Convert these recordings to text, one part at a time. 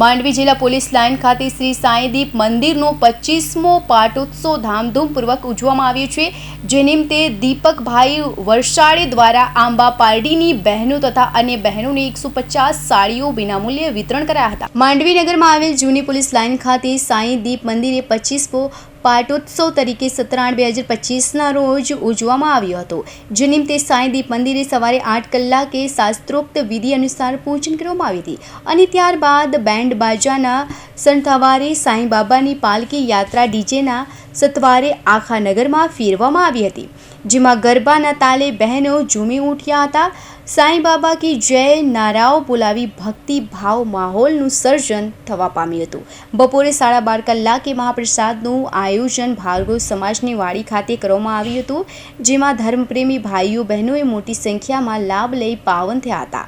માંડવી જિલ્લા police line ખાતે શ્રી સાંઈદીપ મંદિરનો પચીસમો પાટોત્સવ ધામધૂમપૂર્વક ઉજવવામાં આવ્યો છે, જે નિમિત્તે દીપકભાઈ વરસાડે દ્વારા આંબા પારડીની બહેનો તથા અન્ય બહેનોને એકસો પચાસ સાડીઓ વિનામૂલ્યે વિતરણ કરાયા હતા. માંડવી નગરમાં આવેલ જૂની પોલીસ લાઇન ખાતે સાંઈદીપ મંદિરે પચીસમો પાટોત્સવ તરીકે સત્તર આઠ બે હજાર પચીસના રોજ ઉજવવામાં આવ્યો હતો જે નિમિત્તે સાંઈદીપ મંદિરે સવારે આઠ કલાકે શાસ્ત્રોક્ત વિધિ અનુસાર પૂજન કરવામાં આવી હતી અને ત્યારબાદ બેન્ડ બાજાના સંથવારે સાંઈ બાબાની પાલકી યાત્રા ડીજેના સત્વારે આખા નગરમાં ફેરવામાં આવી હતી. જેમાં ગરબાના તાલે બહેનો ઝૂમી ઉઠ્યા હતા. સાંઈ બાબા કી જય નારાઓ બોલાવી ભક્તિ ભાવ માહોલનું સર્જન થવા પામ્યું હતું. બપોરે સાડા બાર કલાકે મહાપ્રસાદનું આયોજન ભાર્ગવ સમાજની વાડી ખાતે કરવામાં આવ્યું હતું, જેમાં ધર્મપ્રેમી ભાઈઓ બહેનોએ મોટી સંખ્યામાં લાભ લઈ પાવન થયા હતા.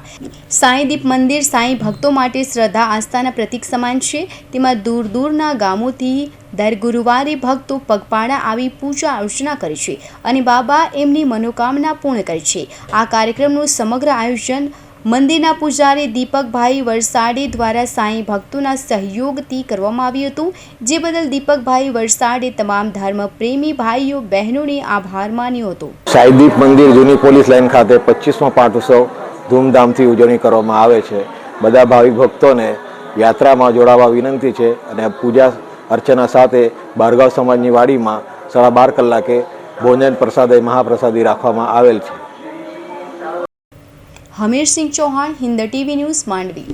સાંઈદીપ મંદિર સાંઈ ભક્તો માટે શ્રદ્ધા, આસ્થાના પ્રતીક સમાન છે. તેમાં દૂર દૂરના ગામોથી દર ગુરુવારે ભક્તો પગપાળા આવી પૂજા અર્ચના કરે છે અને બાબા એમની મનોકામના પૂર્ણ કરે છે. આ કાર્યક્રમનું સમગ્ર આયોજન મંદિરના પૂજારી દીપકભાઈ વરસાડે દ્વારા સાંઈ ભક્તોના સહયોગથી કરવામાં આવ્યું હતું. જે બદલ દીપકભાઈ વરસાડે તમામ ધર્મ પ્રેમી ભાઈઓ, બહેનોને આભાર માન્યો હતો. સાઈદીપ મંદિર જૂની પોલીસ લાઇન ખાતે પચીસમો પાઠોત્સવ ધૂમધામથી ઉજવણી કરવામાં આવે છે. બધા ભાવિક ભક્તોને યાત્રામાં જોડાવા વિનંતી છે અને પૂજા અર્ચના સાથે બારગાવ સમાજની વાડીમાં સાડા બાર કલાકે ભોજન પ્રસાદે મહાપ્રસાદી રાખવામાં આવેલ છે. Hamirsinh Chauhan, Hind TV news Mandvi.